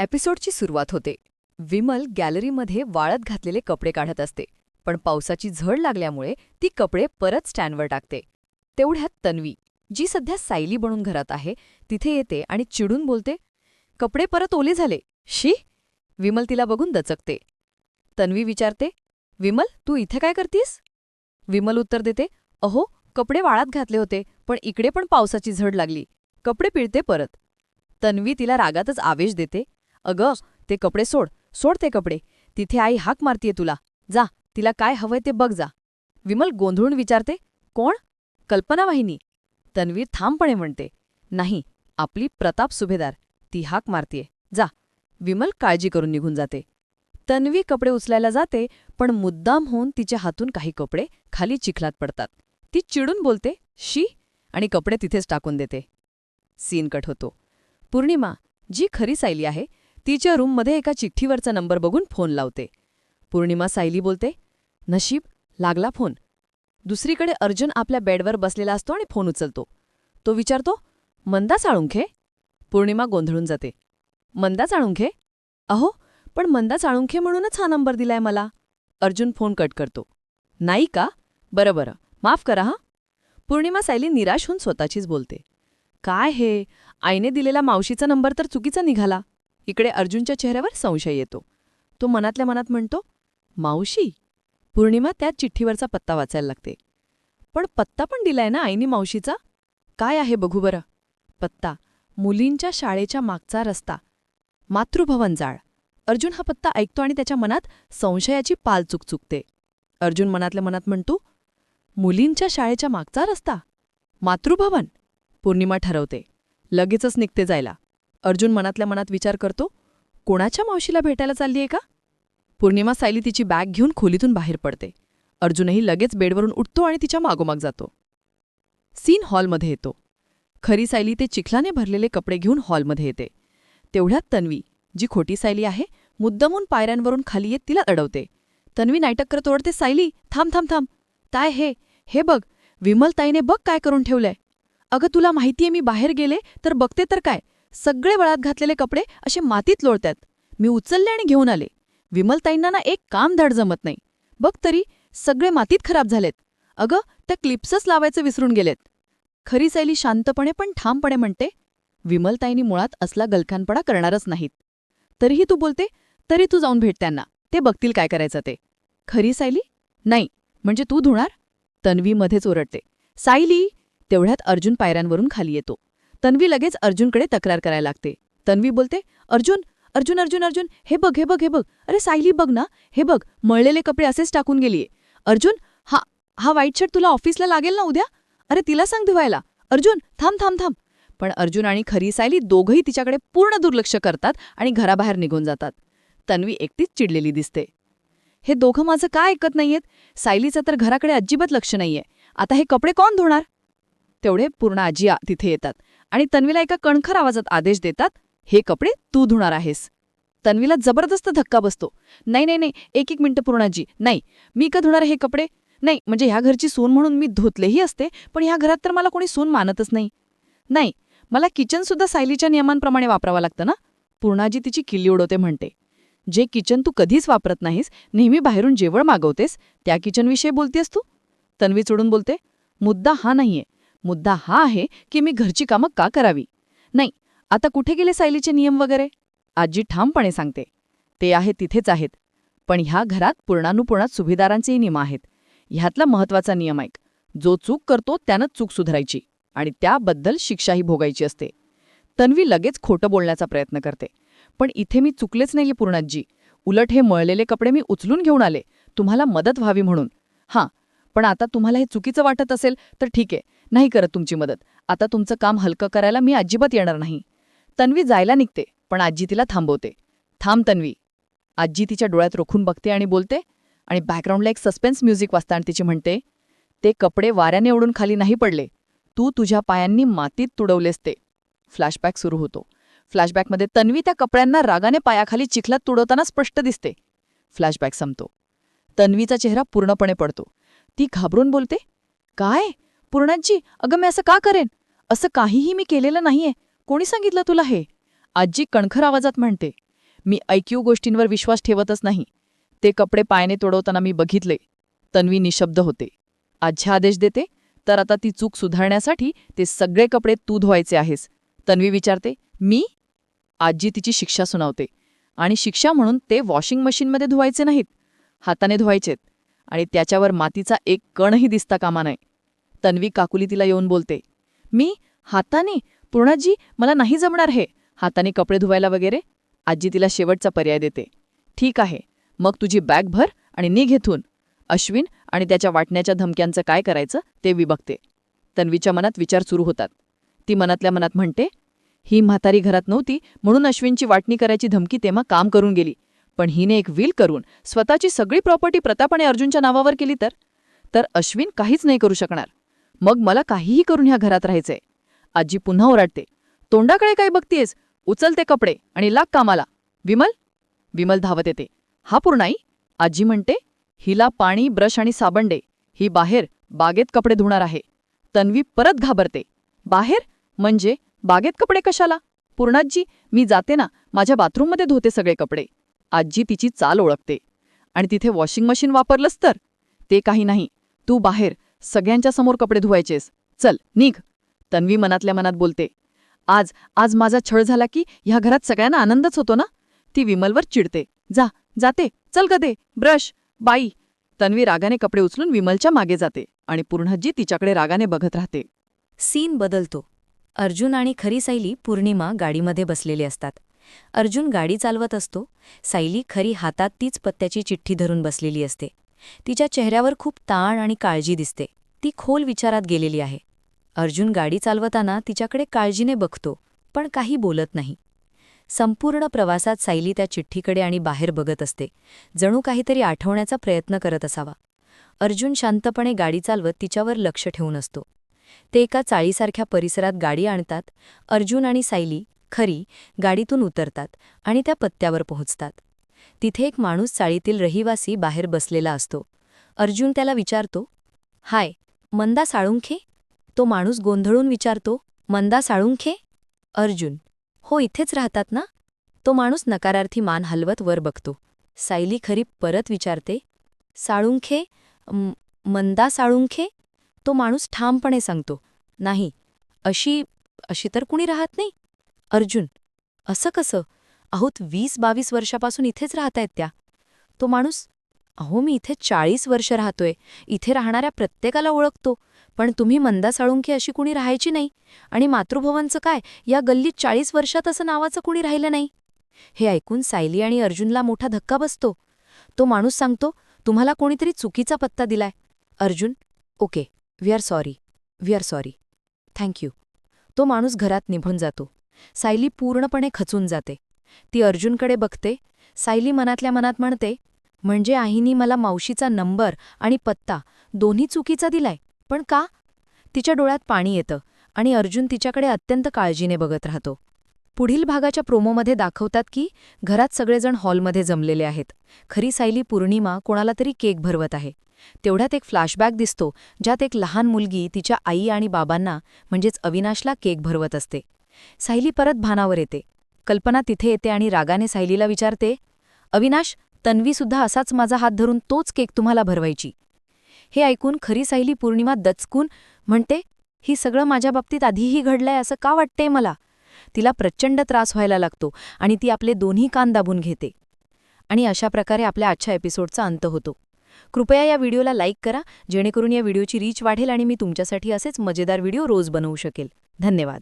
एपिसोडची सुरुवात होते. विमल गॅलरीमध्ये वाळत घातलेले कपडे काढत असते पण पावसाची झड लागल्यामुळे ती कपडे परत स्टँडवर टाकते. तेवढ्यात तन्वी जी सध्या सायली बनून घरात आहे तिथे येते आणि चिडून बोलते कपडे परत ओले झाले. शी? विमल तिला बघून दचकते. तन्वी विचारते विमल तू इथे काय करतीस? विमल उत्तर देते अहो कपडे वाळात घातले होते पण इकडे पण पावसाची झड लागली. कपडे पिळते परत. तन्वी तिला रागातच आवेश देते अगं ते कपडे सोड सोड ते कपडे. तिथे आई हाक मारतीये तुला. जा तिला काय हवंय ते बघ जा. विमल गोंधळून विचारते कोण? कल्पना वाहिनी. तन्वीर ठामपणे म्हणते नाही आपली प्रताप सुभेदार. ती हाक मारतीये. जा विमल काळजी करून निघून जाते. तन्वी कपडे उचलायला जाते पण मुद्दाम होऊन तिच्या हातून काही कपडे खाली चिखलात पडतात. ती चिडून बोलते शी आणि कपडे तिथेच टाकून देते. सीन कट होतो. पूर्णिमा जी खरी सायली आहे तिच्या रूममध्ये एका चिठ्ठीवरचा नंबर बघून फोन लावते. पूर्णिमा सायली बोलते नशीब लागला फोन. दुसरीकडे अर्जुन आपल्या बेडवर बसलेला असतो आणि फोन उचलतो. तो विचारतो मंदा साळुंखे पूर्णिमा गोंधळून जाते. मंदा साळुंखे अहो पण मंदा साळुंखे म्हणूनच हा नंबर दिलाय मला. अर्जुन फोन कट करतो. नाही का? बरं बरं. माफ करा हा. पूर्णिमा सायली निराश होऊन स्वतःचीच बोलते. काय हे? आईने दिलेला मावशीचा नंबर तर चुकीचा निघाला. इकडे अर्जुनच्या चेहऱ्यावर संशय येतो. तो मनातल्या मनात म्हणतो मावशी पूर्णिमा त्या चिठ्ठीवरचा पत्ता वाचायला लागते. पण पत्ता पण दिलाय ना आईनी मावशीचा? काय आहे बघू बरं. पत्ता मुलींच्या शाळेच्या मागचा रस्ता. मातृभवन जाळ. अर्जुन हा पत्ता ऐकतो आणि त्याच्या मनात संशयाची पाल चुकचुकते अर्जुन मनातल्या मनात म्हणतो मुलींच्या शाळेच्या मागचा रस्ता. मातृभवन. पौर्णिमा ठरवते. लगेचच निघते जायला. अर्जुन मनातल्या मनात विचार करतो कोणाच्या मावशीला भेटायला चाललीये का? पौर्णिमा सायली तिची बॅग घेऊन खोलीतून बाहेर पडते. अर्जुनही लगेच बेडवरून उठतो आणि तिच्या मागोमाग जातो. सीन हॉलमध्ये येतो. खरी सायली ते चिखलाने भरलेले कपडे घेऊन हॉलमध्ये येते. तेवढ्यात तन्वी जी खोटी सायली आहे मुद्दमून पायऱ्यांवरून खाली येत तिला अडवते. तन्वी नाटक करत सायली थांब थांब थांब. ताय हे? हे बघ विमलताईने बघ काय करून ठेवलंय. अगं तुला माहितीये मी बाहेर गेले तर बघते तर काय. सगळे वळात घातलेले कपडे असे मातीत लोळतात. मी उचलले आणि घेऊन आले. विमलताईंना ना एक काम धड जमत नाही. बघ तरी सगळे मातीत खराब झालेत. अगं त्या क्लिप्सच लावायचं विसरून गेलेत. खरी सैली शांतपणे पण ठामपणे म्हणते विमलताईंनी मुळात असला गलखानपणा करणारच नाहीत. तरीही तू बोलते तरी तू जाऊन भेट त्यांना. ते बघतील काय करायचं ते. खरी सायली नाही. म्हणजे तू धुणार? तन्वीमध्येच ओरडते. सायली तेवढ्यात अर्जुन पायऱ्यांवरून खाली येतो. तन्वी लगेच अर्जुनकडे तक्रार करायला लागते. तन्वी बोलते अर्जुन अर्जुन अर्जुन अर्जुन हे बघ हे बघ हे बघ. अरे सायली बघ ना हे बघ मळलेले कपडे असेच टाकून गेलीये. अर्जुन हा हा व्हाईट शर्ट तुला ऑफिसला लागेल ना उद्या? अरे तिला सांग धुवायला. अर्जुन थांब थांब थांब. पण अर्जुन आणि खरी सायली दोघंही तिच्याकडे पूर्ण दुर्लक्ष करतात आणि घराबाहेर निघून जातात. तन्वी एकटीच चिडलेली दिसते. हे दोघं माझं का ऐकत नाहीयेत? सायलीचं तर घराकडे अजिबात लक्ष नाहीये. आता हे कपडे कोण धुणार? तेवढे पूर्ण आजी तिथे येतात. आणि तन्वीला एका कणखर आवाजात आदेश देतात हे कपडे तू धुणार आहेस. तन्वीला जबरदस्त धक्का बसतो. नाही नाही नाही एक एक मिनिटं पूर्णाजी नाही मी का धुणार हे कपडे? नाही म्हणजे ह्या घरची सून म्हणून मी धुतलेही असते पण ह्या घरात तर मला कोणी सून मानतच नाही. नाही मला किचनसुद्धा सायलीच्या नियमांप्रमाणे वापरावं लागतं ना? पूर्णाजी तिची किल्ली उडवते म्हणते. जे किचन तू कधीच वापरत नाहीस नेहमी बाहेरून जेवण मागवतेस त्या किचनविषयी बोलतेस तू? तन्वी चोडून बोलते. मुद्दा हा नाहीये. मुद्दा हा आहे की मी घरची कामं का करावी? नाही आता कुठे गेले सायलीचे नियम वगैरे? आजी ठामपणे सांगते ते आहे तिथेच आहेत. पण ह्या घरात पूर्णानुपूर्णात सुभेदारांचेही नियम आहेत. ह्यातला महत्त्वाचा नियम ऐक. जो चूक करतो त्यानं चूक सुधारायची आणि त्याबद्दल शिक्षाही भोगायची असते. तन्वी लगेच खोटं बोलण्याचा प्रयत्न करते पण इथे मी चुकलेच नाहीये पूर्णाजी. उलट हे मळलेले कपडे मी उचलून घेऊन आले. तुम्हाला मदत व्हावी म्हणून. हां पण आता तुम्हाला हे चुकीचं वाटत असेल तर ठीक आहे. नाही करत तुमची मदत. आता तुमचं काम हलकं करायला मी अजिबात येणार नाही. तन्वी जायला निघते पण आजी तिला थांबवते. थांब तन्वी. आजी तिच्या डोळ्यात रोखून बघते आणि बोलते आणि बॅकग्राऊंडला एक सस्पेन्स म्युझिक वाचताना तिची म्हणते ते कपडे वाऱ्याने ओढून खाली नाही पडले. तू तुझ्या पायांनी मातीत तुडवलेस ते. फ्लॅशबॅक सुरू होतो. फ्लॅशबॅकमध्ये तन्वी त्या कपड्यांना रागाने पायाखाली चिखलात तुडवताना स्पष्ट दिसते. फ्लॅशबॅक संपतो. तन्वीचा चेहरा पूर्णपणे पडतो. ती घाबरून बोलते काय? पूर्णाजी अगं मी असं का करेन? असं काहीही मी केलेलं नाहीये. कोणी सांगितलं तुला हे? आजी कणखर आवाजात म्हणते मी ऐक्यू गोष्टींवर विश्वास ठेवतच नाही. ते कपडे पायाने तोडवताना मी बघितले. तन्वी निशब्द होते आजी आदेश देते तर आता ती चूक सुधारण्यासाठी ते सगळे कपडे तू धुवायचे आहेस. तन्वी विचारते मी? आजी तिची शिक्षा सुनावते आणि शिक्षा म्हणून ते वॉशिंग मशीनमध्ये धुवायचे नाहीत. हाताने धुवायचेत. आणि त्याच्यावर मातीचा एक कणही दिसता कामा नये. तन्वी काकुली तिला येऊन बोलते मी हाताने पूर्णाजी मला नाही जमणार हे हाताने कपडे धुवायला वगैरे? आजी तिला शेवटचा पर्याय देते ठीक आहे मग तुझी बॅग भर आणि निघ इथून अश्विन आणि त्याच्या वाटण्याच्या धमक्यांचं काय करायचं ते विभगते तन्वीच्या मनात विचार सुरू होतात. ती मनातल्या मनात म्हणते ही म्हातारी घरात नव्हती म्हणून अश्विनची वाटणी करायची धमकी तेव्हा काम करून गेली. पण हिने एक विल करून स्वतःची सगळी प्रॉपर्टी प्रताप आणि अर्जुनच्या नावावर केली तर? तर अश्विन काहीच नाही करू शकणार. मग मला काहीही करून ह्या घरात राहायचंय. आजी पुन्हा ओरडते तोंडाकडे काय बघतीयस? उचल ते कपडे आणि लाग कामाला. विमल? विमल धावत येते. हा पूर्णाई? आजी म्हणते हिला पाणी ब्रश आणि साबण दे. ही बाहेर बागेत कपडे धुणार आहे. तन्वी परत घाबरते बाहेर? म्हणजे बागेत कपडे कशाला? पूर्णाजी मी जाते ना माझ्या बाथरूममध्ये धुते सगळे कपडे. आजी तिची चाल ओळखते आणि तिथे वॉशिंग मशीन वापरलंस तर? ते काही नाही. तू बाहेर सगळ्यांच्या समोर कपडे धुवायचेस. चल निघ. तन्वी मनातल्या मनात बोलते. आज आज माझा छळ झाला की ह्या घरात सगळ्यांना आनंदच होतो ना? ती विमलवर चिडते. जा जाते. चल गदे ब्रश. बाई. तन्वी रागाने कपडे उचलून विमलच्या मागे जाते आणि पूर्णजी तिच्याकडे रागाने बघत राहते. सीन बदलतो. अर्जुन आणि खरी सायली पूर्णिमा गाडीमध्ये बसलेले असतात. अर्जुन गाडी चालवत असतो. सायली खरी हातात तीच पत्त्याची चिठ्ठी धरून बसलेली असते. तिच्या चेहऱ्यावर खूप ताण आणि काळजी दिसते. ती खोल विचारात गेलेली आहे. अर्जुन गाडी चालवताना तिच्याकडे काळजीने बघतो पण काही बोलत नाही. संपूर्ण प्रवासात सायली त्या चिठ्ठीकडे आणि बाहेर बघत असते. जणू काहीतरी आठवण्याचा प्रयत्न करत असावा. अर्जुन शांतपणे गाडी चालवत तिच्यावर लक्ष ठेवून असतो. ते एका चाळीसारख्या परिसरात गाडी आणतात. अर्जुन आणि सायली खरी गाडीतून उतरतात आणि त्या पत्त्यावर पोहोचतात. तिथे एक माणूस चाळीतील रहिवासी बाहेर बसलेला असतो. अर्जुन त्याला विचारतो हाय मंदा साळुंखे? तो माणूस गोंधळून विचारतो मंदा साळुंखे? अर्जुन हो इथेच राहतात ना? तो माणूस नकारार्थी मान हलवत वर बघतो. सायली खरी परत विचारते साळुंखे? मंदा साळुंखे? तो माणूस ठामपणे सांगतो नाही अशी अशी तर कुणी राहत नाही. अर्जुन असं कसं? अहोत वीस बावीस वर्षापासून इथेच राहतायत त्या. तो माणूस अहो मी इथे चाळीस वर्ष राहतोय. इथे राहणाऱ्या प्रत्येकाला ओळखतो. पण तुम्ही मंदा साळुंकी अशी कुणी राहायची नाही. आणि मातृभवनचं काय? या गल्लीत चाळीस वर्षात असं नावाचं कुणी राहिलं नाही. हे ऐकून सायली आणि अर्जुनला मोठा धक्का बसतो. तो माणूस सांगतो तुम्हाला कोणीतरी चुकीचा पत्ता दिलाय. Arjun okay we are sorry we are sorry thank you तो माणूस घरात निभून जातो. सायली पूर्णपणे खचून जाते. ती अर्जुनकडे बघते. सायली मनातल्या मनात म्हणते म्हणजे आईनी मला मावशीचा नंबर आणि पत्ता दोन्ही चुकीचा दिलाय पण का? तिच्या डोळ्यात पाणी येतं आणि अर्जुन तिच्याकडे अत्यंत काळजीने बघत राहतो. पुढील भागाच्या प्रोमोमध्ये दाखवतात की घरात सगळेजण हॉलमध्ये जमलेले आहेत. खरी सायली पूर्णिमा कोणाला तरी केक भरवत आहे. तेवढ्यात एक फ्लॅशबॅक दिसतो ज्यात एक लहान मुलगी तिच्या आई आणि बाबांना म्हणजेच अविनाशला केक भरवत असते. सायली परत भानावर येते. कल्पना तिथे येते आणि रागाने सायलीला विचारते अविनाश तन्वीसुद्धा असाच माझा हात धरून तोच केक तुम्हाला भरवायची हे ऐकून खरी सायली पौर्णिमा दचकून म्हणते ही सगळं माझ्या बाबतीत आधीही घडलंय असं का वाटतंय मला? तिला प्रचंड त्रास व्हायला लागतो आणि ती आपले दोन्ही कान दाबून घेते आणि अशा प्रकारे आपल्या आजच्या एपिसोडचा अंत होतो. कृपया या व्हिडिओला लाईक करा जेणेकरून या व्हिडिओची रीच वाढेल आणि मी तुमच्यासाठी असेच मजेदार व्हिडिओ रोज बनवू शकेल. धन्यवाद.